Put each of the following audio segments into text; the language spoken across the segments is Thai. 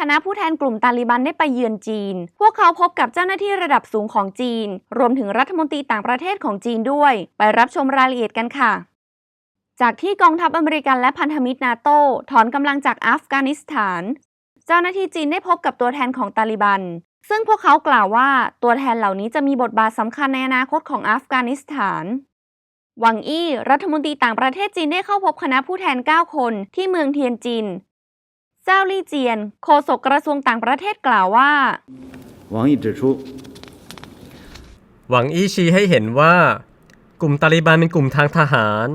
คณะผู้แทนกลุ่มตาลิบันได้ไปเยือนจีน พวกเขาพบกับเจ้าหน้าที่ระดับสูงของจีน รวมถึงรัฐมนตรีต่างประเทศของจีนด้วย ไปรับชมรายละเอียดกันค่ะจากที่กองทัพอเมริกันและพันธมิตรนาโต้ถอนกำลังจากอัฟกานิสถาน เจ้าหน้าที่จีนได้พบกับตัวแทนของตาลิบัน ซึ่งพวกเขากล่าวว่าตัวแทนเหล่านี้จะมีบทบาทสำคัญในอนาคตของอัฟกานิสถานหวังอี้ รัฐมนตรีต่างประเทศจีนได้เข้าพบคณะผู้แทน 9 คนที่เมืองเทียนจิน จ้าลี่เจียน โฆษกกระทรวงต่างประเทศกล่าวว่าหวังอี้指出หวังอี้ชี้ให้เห็นว่า กลุ่มตาลีบันเป็นกลุ่มทางทหาร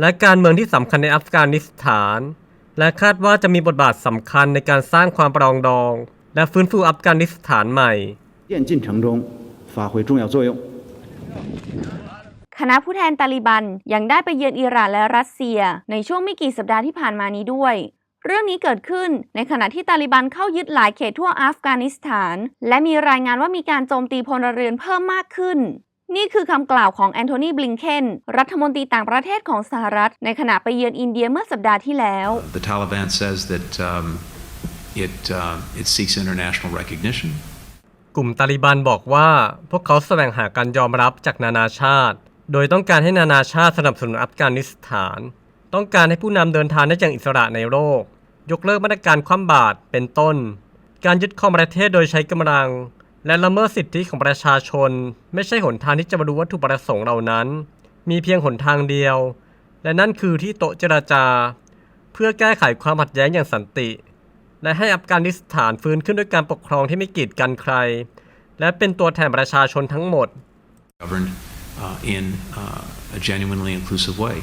และการเมืองที่สำคัญในอัฟกานิสถาน และคาดว่าจะมีบทบาทสำคัญในการสร้างความปรองดอง และฟื้นฟูอัฟกานิสถานใหม่คณะผู้แทนตาลิบันยังได้ไปเยือนอิหร่านและรัสเซีย ในช่วงไม่กี่สัปดาห์ที่ผ่านมานี้ด้วย เรื่องนี้เกิดขึ้นในขณะที่ตาลิบันเข้ายึดหลายเขตทั่วอัฟกานิสถาน และมีรายงานว่ามีการโจมตีพลเรือนเพิ่มมากขึ้น นี่คือคำกล่าวของแอนโทนี บลิงเคนรัฐมนตรีต่างประเทศของสหรัฐ ในขณะไปเยือนอินเดียเมื่อสัปดาห์ที่แล้ว The Taliban says that um, it, uh, it seeks international recognition. กลุ่มตาลิบันบอกว่า พวกเขาแสวงหาการยอมรับจากนานาชาติ โดยต้องการให้นานาชาติสนับสนุนอัฟกานิสถาน ต้องการให้ผู้นำเดินทางได้อย่างอิสระในโลก ยกเลิกมาตรการคว่ำบาตรเป็นต้น การยึดครองประเทศโดยใช้กำลัง และละเมิดสิทธิของประชาชน ไม่ใช่หนทางที่จะบรรลุวัตถุประสงค์เหล่านั้น มีเพียงหนทางเดียว และนั่นคือที่โต๊ะเจรจา เพื่อแก้ไขความขัดแย้งอย่างสันติ และให้อัฟกานิสถานฟื้นขึ้นด้วยการปกครองที่ไม่กีดกันใคร และเป็นตัวแทนประชาชนทั้งหมด governed uh, in uh, a genuinely inclusive way,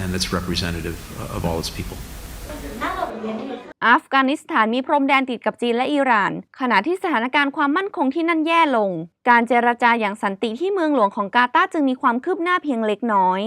and that's representative of all its people. อัฟกานิสถานมีพรมแดนติดกับจีนและอิหร่าน ขณะที่สถานการณ์ความมั่นคงที่นั่นแย่ลง การเจรจาอย่างสันติที่เมืองหลวงของกาตาร์จึงมีความคืบหน้าเพียงเล็กน้อย